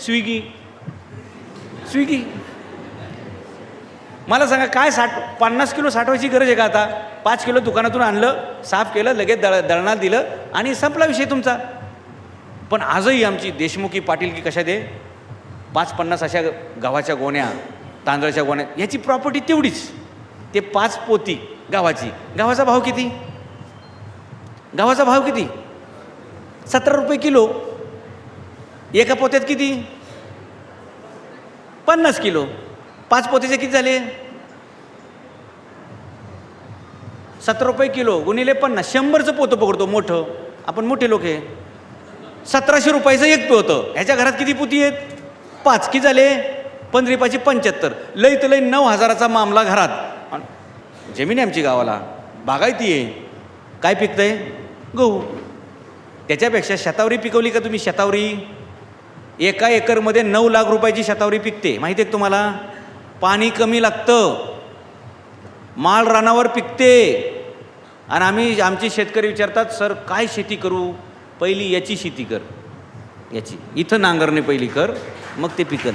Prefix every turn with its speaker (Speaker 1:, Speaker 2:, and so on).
Speaker 1: Swiggy. Swiggy. मला सांगा काय साठ पन्नास किलो साठवायची गरज आहे का आता? पाच किलो दुकानातून आणलं साफ केलं लगेच दळ दळणात दिलं आणि संपला विषय तुमचा. पण आजही आमची देशमुखी पाटील की कशा दे पाच पन्नास अशा गव्हाच्या गोण्या तांदळाच्या गोण्या याची प्रॉपर्टी तेवढीच. ते पाच पोती गावाची. गावाचा भाव किती? गावाचा भाव किती? सतरा रुपये किलो. एका पोत्यात किती? पन्नास किलो. पाच पोत्याचे किती झाले? सतरा रुपये किलो गुणिले पन्नास. शंभरचं पोतं पकडतो मोठं. आपण मोठे लोक आहे. सतराशे रुपयाचं एक पोतं. ह्याच्या घरात किती पोती आहेत? पाच. किती झाले? पंधरी पंच्याहत्तर. लई तर लई नऊ हजाराचा मामला घरात. जमीन आहे आमची गावाला. बागायती आहे. काय पिकतंय? गहू. त्याच्यापेक्षा शतावरी पिकवली का तुम्ही शतावरी? एका एकरमध्ये नऊ लाख रुपयाची शतावरी पिकते. माहिती आहे तुम्हाला? पाणी कमी लागतं. माळ रानावर पिकते. आणि आम्ही आमचे शेतकरी विचारतात सर काय शेती करू? पहिली याची शेती कर. याची. इथं नांगरणे पहिली कर मग ते पिकल